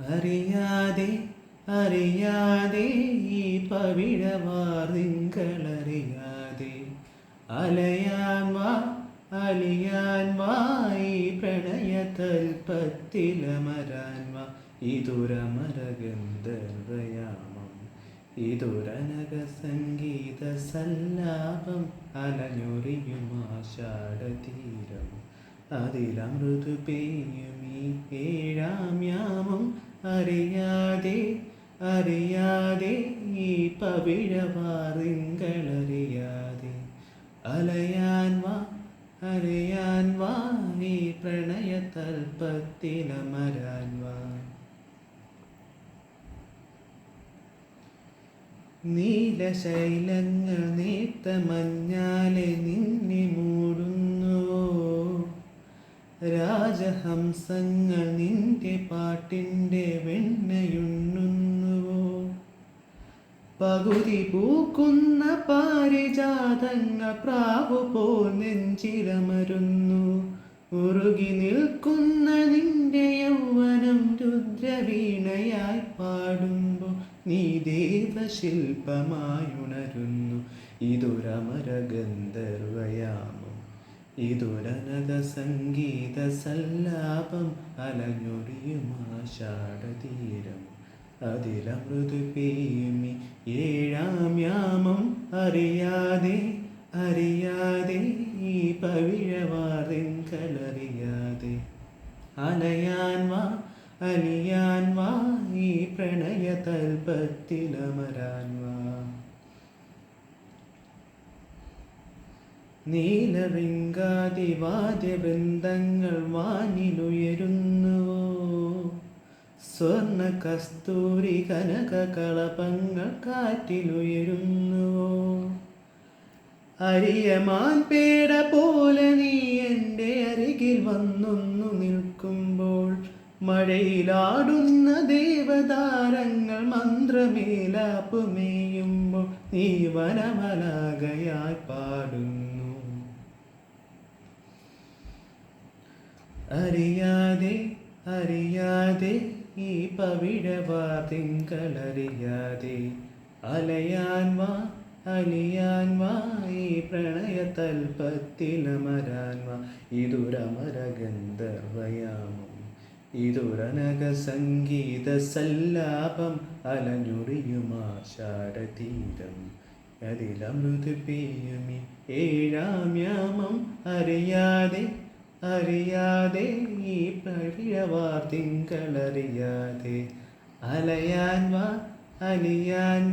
അറിയാതെ അറിയാതെ ഈ പവിഴവാർ നിങ്ങളറിയാതെ. അലയാൻമാ വാ അലിയാൻ വാ ഈ പ്രണയതൽപ്പത്തിലമരാൻ വാ ഇതുരമരഗന്ധർവയാമം ഇതുരനക സംഗീത സല്ലാപം അലഞ്ഞൊറിയും ആഷാഢതീരം. പെയ്യുമീ യാമം അറിയാതെ അറിയാതെ ഈ പവിഴവാറിങ്കളറിയാതെ. അലയാൻ വാ അറിയാൻ വാ ഈ പ്രണയതൽപ്പത്തിലമരാൻ വാ. നീലശൈലങ്ങൾ നീത്ത മഞ്ഞാലെ നിന്നെ മൂടുന്നുവോ രാജഹംസങ്ങൾ നിന്റെ പാട്ടിന്റെ വെണ്ണയുണ്ണുന്നുവോ? പകുതി പൂക്കുന്ന പാരിജാതങ്ങൾ പ്രാവു പോൽ നെഞ്ചിരമരുന്നു ഉറുകി നിൽക്കുന്ന നിന്റെ യൗവനം രുദ്രവീണയായി പാടുമ്പോൾ നീ ദേവശില്പമായുണരുന്നു ഇതൊരമരഗന്ധർവയാമം ഇതൊരനക സംഗീത സല്ലാപം അലഞ്ഞൊടിയും ആഷാഢതീരം. അതിലമൃതു പെയ്യുമി ഏഴാം യാമം അറിയാതെ അറിയാതെ ഈ പവിഴവാറിങ്കലറിയാതെ അലയാൻ വാ അലിയാൻ വാ ഈ പ്രണയതൽപ്പത്തിലമരാൻ വാ. നീലറിങ്കാതി വാദ്യവൃന്ദങ്ങൾ വാനിലുയരുന്നുവോ? സ്വർണ കസ്തൂരി കനക കളപങ്ങൾ കാറ്റിലുയരുന്നുവോ? അരിയമാൻ പേട പോലെ നീ എന്റെ അരികിൽ വന്നൊന്നു നിൽക്കുമ്പോൾ മഴയിലാടുന്ന ദേവതാരങ്ങൾ മന്ത്രമേലാപ്പുമേയുമ്പോൾ നീ വനമലാകയായി പാടുന്നു. അറിയാതെ അറിയാതെ ഈ പവിഴവാതിങ്കളറിയാതെ അലയാൻ വാ അലിയാൻ വാ ഈ പ്രണയതൽപ്പത്തിലമരാൻ വാ ഇതുരമരഗന്ധർവയാമം ഇതുരനക സംഗീത സല്ലാപം അലഞ്ഞൊറിയുമാഷാഢതീരം അതിലമൃത് പെയ്യുമി ഏഴാം യാമം അറിയാതെ അറിയാതെ ഈ പഴയവാർ തിങ്കളറിയാതെ അലയാൻ വാ അലിയാൻ